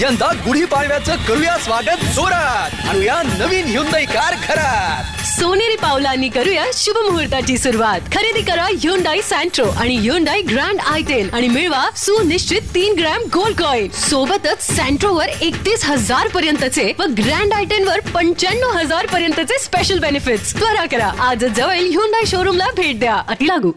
यंदा गुढीपाडव्याचं करूया स्वागत जोरात. आणूया नवीन हुंदई कार घरात. सोनेरी पावलांनी करूया शुभ मुहूर्ताची सुरुवात. खरेदी करा ह्युंडाई सँट्रो आणि ह्युंडाई ग्रँड आय टेन आणि मिळवा सुनिश्चित तीन ग्रॅम गोल्ड कॉईन. सोबतच सँट्रोवर एकतीस हजार पर्यंतचे व ग्रँड आय टेन वर पंच्याण्णव हजार पर्यंतचे स्पेशल बेनिफिट्स त्वरा करा. आज जवळ ह्युंडाई शोरूमला भेट द्या. अति लागू.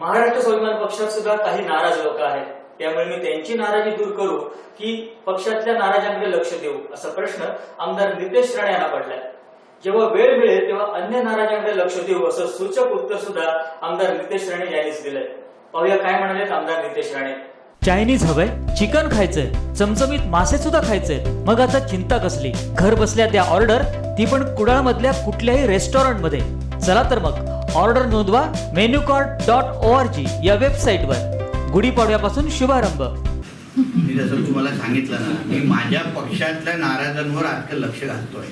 महाराष्ट्र स्वाभिमान पक्षात सुद्धा काही नाराज लोक आहेत. त्यामुळे मी त्यांची नाराजी दूर करू की पक्षातल्या नाराजांकडे लक्ष देऊ असा प्रश्न आमदार नितेश राणे यांना पडलाय. जेव्हा वेळ मिळेल तेव्हा अन्य नाराजांकडे लक्ष देऊ असं सूचक उत्तर सुद्धा आमदार नितेश राणे यांनीच दिलंय. पाहूया काय म्हणालेत आमदार नितेश राणे. चायनीज हवंय चिकन खायचंय चमचमीत मासे सुद्धा खायचे मग आता चिंता कसली? घर बसल्या त्या ऑर्डर ती पण कुडाळ मधल्या कुठल्याही रेस्टॉरंटमध्ये चला तर मग ऑर्डर नोंदवा menu card dot O R G या वेबसाईट वर गुढीपाडव्यापासून शुभारंभ. मी जसं तुम्हाला सांगितलं ना मी माझ्या पक्षातल्या नाराजांवर आजकाल लक्ष घालतोय.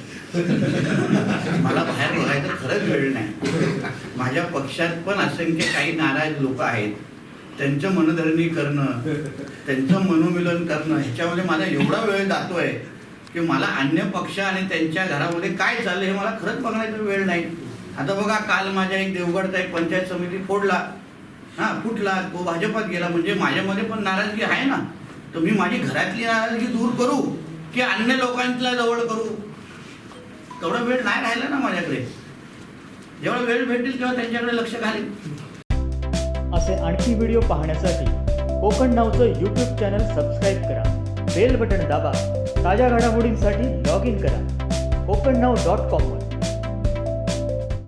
मला बाहेर बघायचं खरंच वेळ नाही. माझ्या पक्षात पण असंख्य काही नाराज लोक आहेत. त्यांचं मनधरणी करणं त्यांचं मनोमिलन करणं ह्याच्यामध्ये माझा एवढा वेळ जातोय की मला अन्य पक्ष आणि त्यांच्या घरामध्ये काय चाललंय हे मला खरंच बघण्याचा वेळ नाही. आता बघा काल माझ्या एक देवगडचा एक पंचायत समिती फोडला. हा फुटला तो भाजपात गेला म्हणजे माझ्यामध्ये पण नाराजगी आहे ना. तर मी माझी घरातली नाराजगी दूर करू की अन्य लोकांतला जवळ करू? तेवढा वेळ नाही राहिला ना माझ्याकडे. जेवढा वेळ भेटेल तेव्हा त्यांच्याकडे लक्ष घालेल असे आणखी व्हिडिओ पाहण्यासाठी कोकण नावचं यूट्यूब चॅनल सबस्क्राईब करा. बेल बटन दाबा. ताज्या घडामोडींसाठी लॉग इन करा. कोकण नाव डॉट कॉमवर